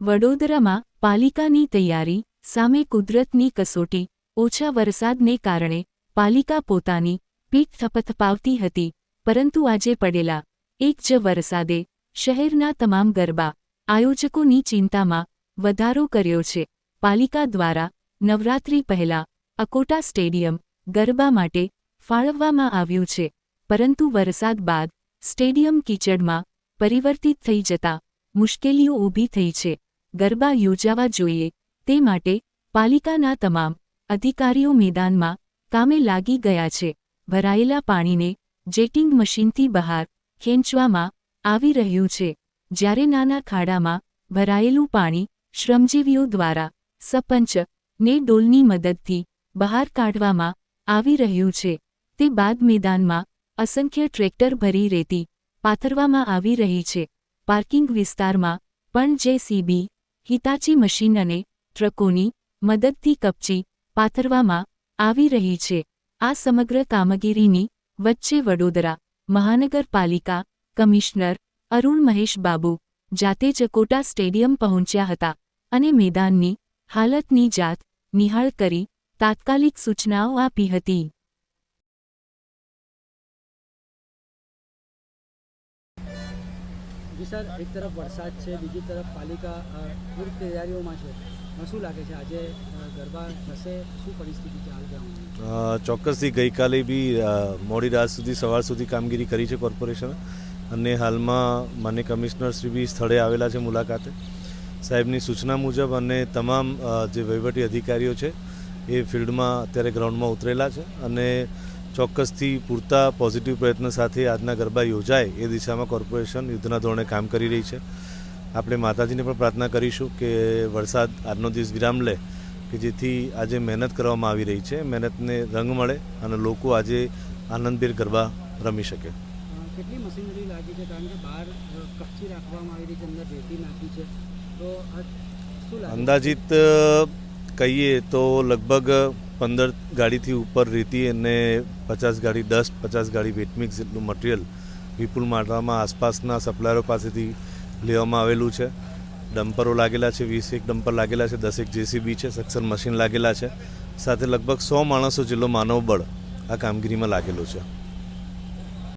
વડોદરામાં પાલિકાની તૈયારી, સામે કુદરતની કસોટી, ઓછા વરસાદને કારણે પાલિકા પોતાની પીઠ થપથપાવતી હતી, પરંતુ આજે પડેલા એક જ વરસાદે શહેરના તમામ ગરબા આયોજકોની ચિંતામાં વધારો કર્યો છે. પાલિકા દ્વારા નવરાત્રી પહેલા અકોટા સ્ટેડિયમ ગરબા માટે ફાળવવામાં આવ્યું છે, પરંતુ વરસાદ બાદ સ્ટેડિયમ કીચડમાં પરિવર્તિત થઈ જતા મુશ્કેલીઓ ઊભી થઈ છે. ગરબા યોજાવા જોઈએ. તે માટે પાલિકાના તમામ અધિકારીઓ મેદાનમાં કામે લાગી ગયા છે. ભરાયેલા પાણીને જેટિંગ મશીનથી બહાર ખેંચવામાં આવી રહ્યું છે. જ્યારે નાના ખાડામાં ભરાયેલું પાણી શ્રમજીવીઓ દ્વારા સપંચ ને ડોલની મદદથી બહાર કાઢવામાં આવી રહ્યું છે. તે બાદ મેદાનમાં અસંખ્ય ટ્રેક્ટર ભરી રેતી પાથરવામાં આવી રહી છે. પાર્કિંગ વિસ્તારમાં પણ જેસીબી હિતાચી મશીન અને ટ્રકોની મદદથી કપચી પાથરવામાં આવી રહી છે. આ સમગ્ર કામગીરીની વચ્ચે વડોદરા મહાનગરપાલિકા કમિશનર અરુણ મહેશ બાબુ જાતે ચકોટા સ્ટેડિયમ પહોંચ્યા હતા અને મેદાનની હાલતની જાત નિહાળ કરી તાત્કાલિક સૂચનાઓ આપી હતી. જી સર, એક તરફ વરસાદ છે, બીજી તરફ પાલિકા પૂર તૈયારીઓમાં છે. શું લાગે છે આજે ગરબા થશે? શું પરિસ્થિતિ છે ચોક્કસથી ગઈકાલે બી મોડી રાત સુધી, સવાર સુધી કામગીરી કરી છે કોર્પોરેશન. અને હાલમાં માન્ય કમિશનર શ્રી બી સ્થળે આવેલા છે મુલાકાતે. સાહેબની સૂચના મુજબ અને તમામ જે વહીવટી અધિકારીઓ છે, એ ફિલ્ડમાં અત્યારે ગ્રાઉન્ડમાં ઉતરેલા છે. અને ચોક્કસથી પૂરતા પોઝિટિવ પ્રયત્ન સાથે આજના ગરબા યોજાય એ દિશામાં કોર્પોરેશન યુદ્ધના ધોરણે કામ કરી રહી છે. આપણે માતાજીને પણ પ્રાર્થના કરીશું કે વરસાદ આજનો દિવસ વિરામ લે કે જેથી આજે મહેનત કરવામાં આવી રહી છે મહેનતને રંગ મળે અને લોકો આજે આનંદભેર ગરબા રમી શકે. કેટલી મશીનરી લાગી છે? કારણ કે બહાર કચ્છી રાખવામાં આવી રહી છે અંદર રેતી નાખી છે. તો? અંદાજિત કહીએ તો લગભગ પંદર ગાડીથી ઉપર રેતી અને પચાસ ગાડી દસ પચાસ ગાડી વેટમિક્સ જેટલું મટીરિયલ વિપુલ માત્રામાં આસપાસના સપ્લાયરો પાસેથી લેવામાં આવેલું છે. ડમ્પરો લાગેલા છે, વીસ એક ડમ્પર લાગેલા છે દસેક જેસીબી છે, સક્સર મશીન લાગેલા છે. સાથે લગભગ સો માણસો જેટલો માનવ બળ આ કામગીરીમાં લાગેલો છે.